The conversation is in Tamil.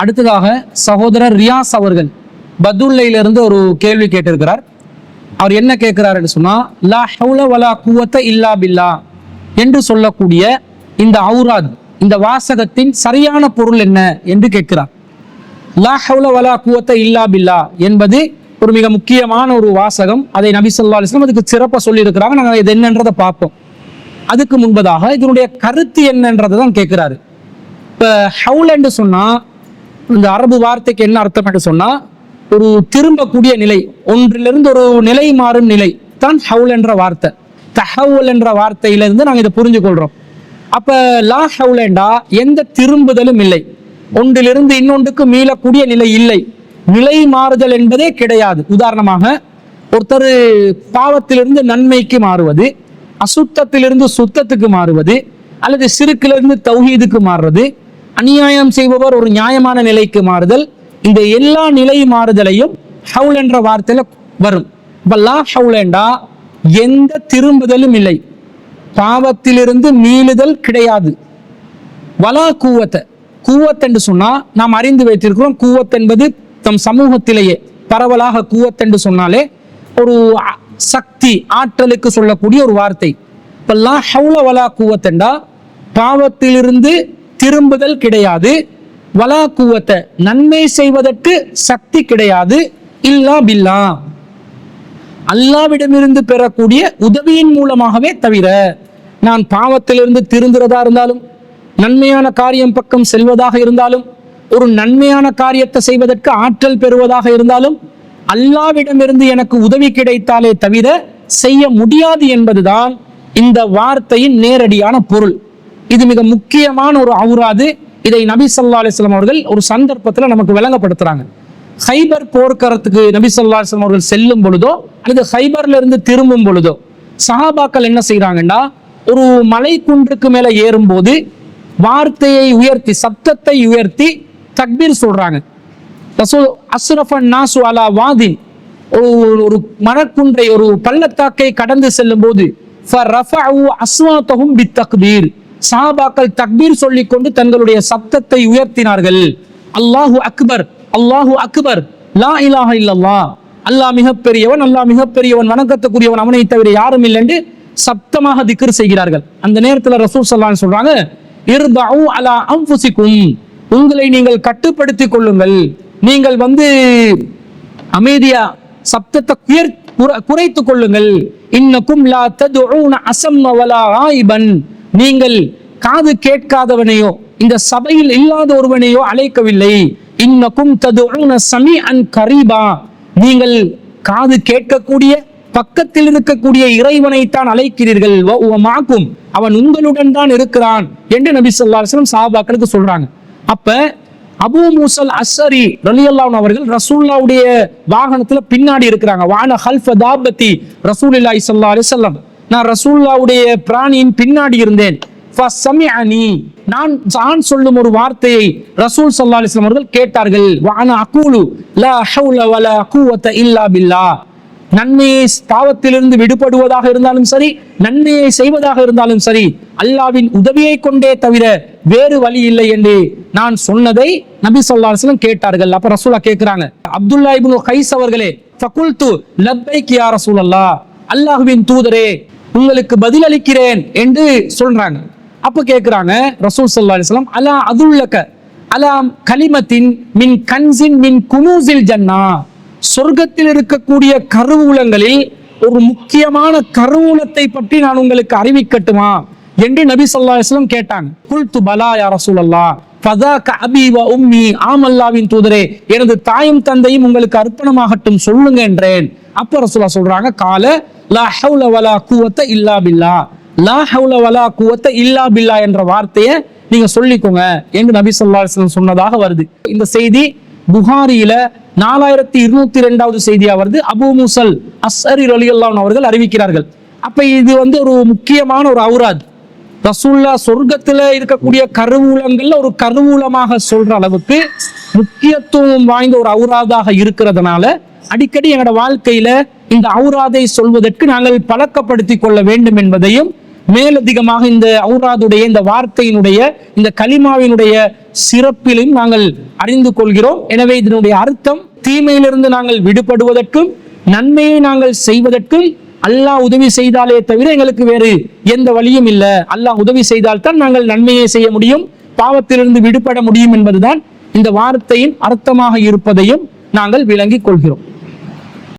அடுத்ததாக சகோதரர் ரியாஸ் அவர்கள் பதுல்லையிலிருந்து ஒரு கேள்வி கேட்டிருக்கிறார். அவர் என்ன கேட்கிறாருன்னு சொன்னா லா ஹவுல வலா குவத்த இல்லா பில்லா என்று சொல்லக்கூடிய இந்த அவுராத் இந்த வாசகத்தின் சரியான பொருள் என்ன என்று கேட்கிறார். லா ஹவுல வலா குவத்த இல்லா பில்லா என்பது ஒரு மிக முக்கியமான ஒரு வாசகம். அதை நபி சொல்லா அலிஸ்லாம் அதுக்கு சிறப்பாக சொல்லியிருக்கிறாங்க. நாங்கள் இது என்னன்றதை பார்ப்போம். அதுக்கு முன்பதாக இதனுடைய கருத்து என்னன்றதை தான் கேட்கிறாரு. இப்போ ஹவுல் என்று சொன்னால் இந்த அரபு வார்த்தைக்கு என்ன அர்த்தம் என்று சொன்னா ஒரு திரும்பக்கூடிய நிலை ஒன்றிலிருந்து ஒரு நிலை மாறும் நிலை தான் ஹவுல் என்ற வார்த்தை. தஹவுல் என்ற வார்த்தையிலிருந்து நாங்கள் இதை புரிஞ்சு கொள்றோம் அப்ப லா ஹவுலண்டா எந்த திரும்புதலும் இல்லை. ஒன்றிலிருந்து இன்னொன்றுக்கு மீளக்கூடிய நிலை இல்லை. நிலை மாறுதல் என்பதே கிடையாது. உதாரணமாக ஒருத்தர் பாவத்திலிருந்து நன்மைக்கு மாறுவது அசுத்தத்திலிருந்து சுத்தத்துக்கு மாறுவது அல்லது சிறுக்கிலிருந்து தௌஹீதுக்கு மாறுறது அநியாயம் செய்பவர் ஒரு நியாயமான நிலைக்கு மாறுதல். இந்த எல்லா நிலை மாறுதலையும் ஹவுல் என்ற வார்த்தையில வரும். இப்ப லா எந்த திரும்புதலும் இல்லை. பாவத்திலிருந்து மீளுதல் கிடையாது. வலா கூவத்தை. கூவத் என்று சொன்னா நாம் அறிந்து வைத்திருக்கிறோம். கூவத் என்பது தம் சமூகத்திலேயே பரவலாக கூவத் என்று சொன்னாலே ஒரு சக்தி ஆற்றலுக்கு சொல்லக்கூடிய ஒரு வார்த்தை. இப்ப லா ஹவுல வலா கூவத்தண்டா பாவத்திலிருந்து திரும்புதல் கிடையாது. வலா கூவத்தை நன்மை செய்வதற்கு சக்தி கிடையாது. இல்லா பில்லா. அல்லாவிடமிருந்து பெறக்கூடிய உதவியின் மூலமாகவே தவிர நான் பாவத்திலிருந்து திருந்துறதா இருந்தாலும் நன்மையான காரியம் பக்கம் செல்வதாக இருந்தாலும் ஒரு நன்மையான காரியத்தை செய்வதற்கு ஆற்றல் பெறுவதாக இருந்தாலும் அல்லாவிடமிருந்து எனக்கு உதவி கிடைத்தாலே தவிர செய்ய முடியாது என்பதுதான் இந்த வார்த்தையின் நேரடியான பொருள். இது மிக முக்கியமான ஒரு அவுராது. இதை நபி ஸல்லல்லாஹு அலிஸ்லாம் அவர்கள் ஒரு சந்தர்ப்பத்தில் நமக்கு விளங்கப்படுத்துறாங்க. ஹைபர் போர்க்கறதுக்கு நபி சொல்லா அலிஸ்லாம் அவர்கள் செல்லும் பொழுதோ அல்லது ஹைபர்ல இருந்து திரும்பும் பொழுதோ சஹாபாக்கள் என்ன செய்கிறாங்கன்னா ஒரு மலை குன்றுக்கு மேல ஏறும்போது வார்த்தையை உயர்த்தி சப்தத்தை உயர்த்தி தக்பீர் சொல்றாங்க. அஸ்ரஃபன் நாசு அலா வாதின் ஒரு ஒரு மரக்குன்றை ஒரு பள்ளத்தாக்கை கடந்து செல்லும் போது அஸ்வாத்தகும் பித்தக்பீர் சாபாக்கள் தக்பீர் சொல்லிக்கொண்டு தங்களுடைய சப்தத்தை உயர்த்தினார்கள். அல்லாஹு அக்பர் அல்லாஹு அக்பர் லா இலாஹ இல்லல்லா அல்லாஹ் மிகப்பெரியவன் அல்லாஹ் மிகப்பெரியவன் வணக்கத்துக்குரியவன் அவனை தவிர யாரும் இல்லை என்று சப்தமாக திக்கர் செய்கிறார்கள். அந்த நேரத்தில் ரசூல் ஸல்லல்லாஹு சொல்றாங்க இர்பஉ அலா அம்புசிக்கும் உங்களை நீங்கள் கட்டுப்படுத்திக் கொள்ளுங்கள். நீங்கள் வந்து அமைதியா சப்தத்தை குயர் குறைத்துக் கொள்ளுங்கள். இன்னக்கும் லா ததுஊன அசம்ம வலா ஆயிபன் நீங்கள் காது கேட்காதவனையோ இந்த சபையில் இல்லாத ஒருவனையோ அழைக்கவில்லை. இன்னக்கும் தது சமி அன் கரீபா. நீங்கள் காது கேட்கக்கூடிய பக்கத்தில் இருக்கக்கூடிய இறைவனைத்தான் அழைக்கிறீர்கள். மாக்கும். அவன் உங்களுடன் தான் இருக்கிறான் என்று நபி ஸல்லல்லாஹு அலைஹி வஸல்லம் சொல்றாங்க. அப்ப அபூ மூசல் அஸ்ஸரி ரலியல்லாஹு அவர்கள் ரசூல்லாவுடைய வாகனத்துல பின்னாடி இருக்கிறாங்க. வான ஹல்ஃபதாபத்தி ரசூல் இல்லாய் ஸல்லல்லாஹு அலிசல்லாம் நான் ரசூல்லாவுடைய பிராணியின் பின்னாடி இருந்தேன். நான் நான் சொல்லும் ஒரு வார்த்தையை ரசூல் சல்லா அலிஸ்லாம் அவர்கள் கேட்டார்கள். வான அகூலு லா ஹவுல வலா குவத்த இல்லா நன்மையை பாவத்திலிருந்து விடுபடுவதாக இருந்தாலும் சரி நன்மையை செய்வதாக இருந்தாலும் சரி அல்லாவின் உதவியை கொண்டே தவிர வேறு வழி இல்லை என்று நான் சொன்னதை நபி சொல்லா கேட்டார்கள். அப்ப ரசூலா கேட்கிறாங்க அப்துல்லா இப்னு ஹைஸ் அவர்களே ஃபகுல்து லப்பைக் யா ரசூலல்லாஹ் அல்லாஹ்வின் தூதரே உங்களுக்கு பதில் அளிக்கிறேன் என்று சொல்றாங்க. அப்ப கேட்கிறாங்க ரசூல் சல்லா அலிஸ்லாம் அலா அதுள்ளக்க அலாம் கலிமத்தின் மின் கன்சின் மின் குனூசில் ஜன்னா. சொர்க்கத்தில் இருக்கக்கூடிய கருவூலங்களில் ஒரு முக்கியமான கருவூலத்தை பற்றி நான் உங்களுக்கு அறிவிக்கட்டுமா? என்று நபி சொல்லா இஸ்லாம் கேட்டாங்க. குல்து துபலா யா ரசூலல்லாஹ். ஃபதாக அபி வ உம்மி ஆமல்லாவின் தூதரே எனது தாயும் தந்தையும் உங்களுக்கு அர்ப்பணமாகட்டும் சொல்லுங்க என்றேன். அப்ப ரசூலா சொல்றாங்க கால லா ஹவுல வலா குவத்த இல்லா பில்லா. லா ஹவுல வலா இல்லா பில்லா என்ற வார்த்தையை நீங்க சொல்லிக்கோங்க என்று நபி சொல்லா சொன்னதாக வருது. இந்த செய்தி புகாரியில நாலாயிரத்தி இருநூத்தி ரெண்டாவது செய்தியா வருது. அபு முசல் அஸ்அரி அலி அன்ஹு அவர்கள் அறிவிக்கிறார்கள். அப்ப இது வந்து ஒரு முக்கியமான ஒரு அவுராத். ரசூல்லா சொர்க்கத்துல இருக்கக்கூடிய கருவூலங்கள்ல ஒரு கருவூலமாக சொல்ற அளவுக்கு முக்கியத்துவம் வாய்ந்த ஒரு அவுராதாக இருக்கிறதுனால அடிக்கடி எங்களோட வாழ்க்கையில இந்த அவுராதை சொல்வதற்கு நாங்கள் பழக்கப்படுத்திக் கொள்ள வேண்டும் என்பதையும் மேலதிகமாக இந்த அவுராதுடைய இந்த வார்த்தையினுடைய இந்த கலிமாவினுடைய சிறப்பிலும் நாங்கள் அறிந்து கொள்கிறோம். எனவே இதனுடைய அர்த்தம் தீமையிலிருந்து நாங்கள் விடுபடுவதற்கும் நன்மையை நாங்கள் செய்வதற்கும் அல்லாஹ் உதவி செய்தாலே தவிர எங்களுக்கு வேறு எந்த வழியும் இல்லை. அல்லாஹ் உதவி செய்தால்தான் நாங்கள் நன்மையை செய்ய முடியும் பாவத்திலிருந்து விடுபட முடியும் என்பதுதான் இந்த வார்த்தையின் அர்த்தமாக இருப்பதையும் நாங்கள் விளங்கிக் கொள்கிறோம்.